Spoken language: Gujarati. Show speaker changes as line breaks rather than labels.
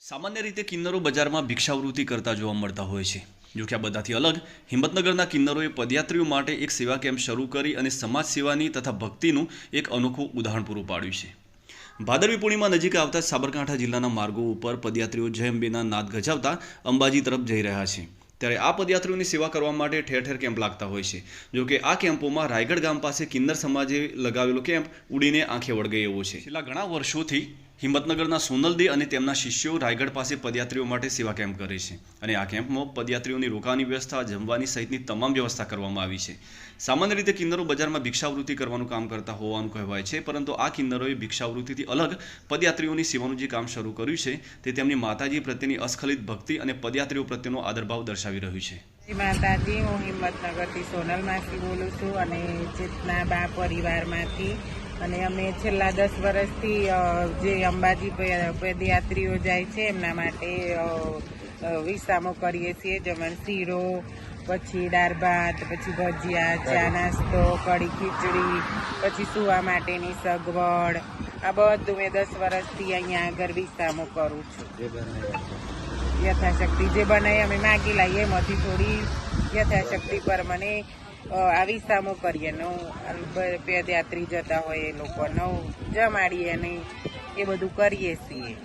સામાન્ય રીતે કિન્નરો બજારમાં ભિક્ષાવૃત્તિ કરતા જોવા મળતા હોય છે. જો કે આ બધાથી અલગ, હિંમતનગરના કિન્નરોએ પદયાત્રીઓ માટે એક સેવા કેમ્પ શરૂ કરી અને સમાજ સેવાની તથા ભક્તિનું એક અનોખું ઉદાહરણ પૂરું પાડ્યું છે. ભાદરવી પૂર્ણિમા નજીક આવતા સાબરકાંઠા જિલ્લાના માર્ગો ઉપર પદયાત્રીઓ જય અંબેના નાદ ગજાવતા અંબાજી તરફ જઈ રહ્યા છે. ત્યારે આ પદયાત્રીઓની સેવા કરવા માટે ઠેર ઠેર કેમ્પ લાગતા હોય છે. જો કે આ કેમ્પોમાં રાયગઢ ગામ પાસે કિન્નર સમાજે લગાવેલો કેમ્પ ઉડીને આંખે વળગે એવો છે. છેલ્લા ઘણા વર્ષોથી હિંમતનગરના સોનલદે અને તેમના શિષ્યો રાયગઢ પાસે પદયાત્રીઓ માટે સેવા કેમ્પ કરે છે અને આ કેમ્પમાં પદયાત્રીઓની રોકાવાની વ્યવસ્થા, જમવાની સહિતની તમામ વ્યવસ્થા કરવામાં આવી છે. સામાન્ય રીતે કિન્નરો બજારમાં ભિક્ષાવૃત્તિ કરવાનું કામ કરતા હોવાનું કહેવાય છે, પરંતુ આ કિન્નરોએ ભિક્ષાવૃત્તિથી અલગ પદયાત્રીઓની સેવાનું જે કામ શરૂ કર્યું છે, તે તેમની માતાજી પ્રત્યેની અસ્ખલિત ભક્તિ અને પદયાત્રીઓ પ્રત્યેનો આદરભાવ દર્શાવી રહ્યું છે.
માતાજી, હું હિંમતનગરથી સોનલમાંથી બોલું છું અને ચેતના બા પરિવારમાંથી અને અમે છેલ્લા દસ વર્ષથી જે અંબાજી પદયાત્રીઓ જાય છે એમના માટે વિસામો કરીએ છીએ. જેમાં શીરો પછી દાળ ભાત પછી ભજીયા ચા નાસ્તો કઢી ખીચડી પછી સુવા માટેની સગવડ. આ બધું મેં દસ વર્ષથી અહીંયા આગળ વિસામો કરું છું. યથાશક્તિ જે બનાવી અમે માગી લાવીએ એમાંથી થોડી યથાશક્તિ પર મને આવી સામો કરીએ. નવ પદયાત્રી જતા હોય એ લોકોને જમાડીએ ને એ બધું કરીએ છીએ.